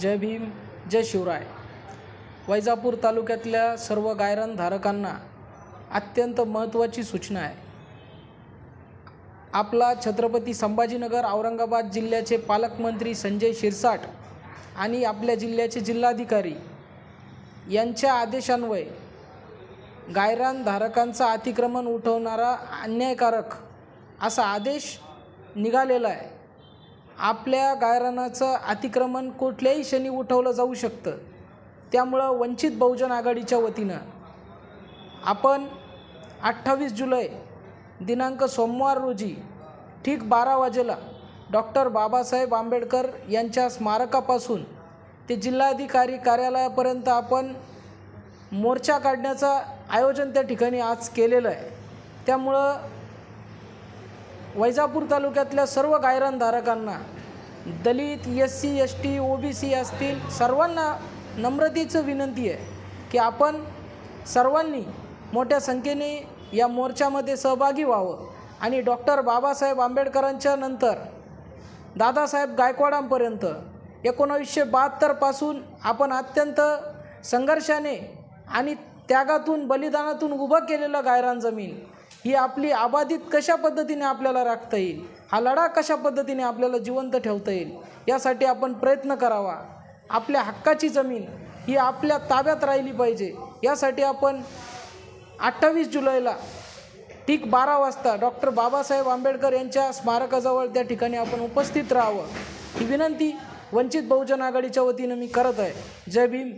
जय भीम जय शिवराय. वैजापूर तालुक्यातल्या सर्व गायरनधारकांना अत्यंत महत्त्वाची सूचना आहे. आपला छत्रपती संभाजीनगर औरंगाबाद जिल्ह्याचे पालकमंत्री संजय शिरसाट आणि आपल्या जिल्ह्याचे जिल्हाधिकारी यांच्या आदेशान्वये गायरानधारकांचा अतिक्रमण उठवणारा अन्यायकारक असा आदेश निघालेला आहे. आपल्या गायरानाचं अतिक्रमण कुठल्याही क्षणी उठवलं जाऊ शकतं. त्यामुळं वंचित बहुजन आघाडीच्या वतीनं आपण अठ्ठावीस जुलै दिनांक सोमवार रोजी ठीक बारा वाजेला डॉक्टर बाबासाहेब आंबेडकर यांच्या स्मारकापासून ते जिल्हाधिकारी कार्यालयापर्यंत आपण मोर्चा काढण्याचं आयोजन त्या ठिकाणी आज केलेलं आहे. त्यामुळं वैजापूर तालुक्यातल्या सर्व गायरानधारकांना दलित S C S T O B C असतील सर्वांना नम्रतेचं विनंती आहे की आपण सर्वांनी मोठ्या संख्येने या मोर्चामध्ये सहभागी व्हावं. आणि डॉक्टर बाबासाहेब आंबेडकरांच्या नंतर दादासाहेब गायकवाडांपर्यंत एकोणावीसशे बहात्तरपासून आपण अत्यंत संघर्षाने आणि त्यागातून बलिदानातून उभं केलेलं गायरान जमीन ही आपली आबाधित कशा पद्धतीने आपल्याला राखता येईल? हा लढा कशा पद्धतीने आपल्याला जिवंत ठेवता येईल? यासाठी आपण प्रयत्न करावा. आपल्या हक्काची जमीन ही आपल्या ताब्यात राहिली पाहिजे. यासाठी आपण अठ्ठावीस जुलैला ठीक बारा वाजता डॉक्टर बाबासाहेब आंबेडकर यांच्या स्मारकाजवळ त्या ठिकाणी आपण उपस्थित राहावं. ही विनंती वंचित बहुजन आघाडीच्या वतीनं मी करत आहे. जय भीम.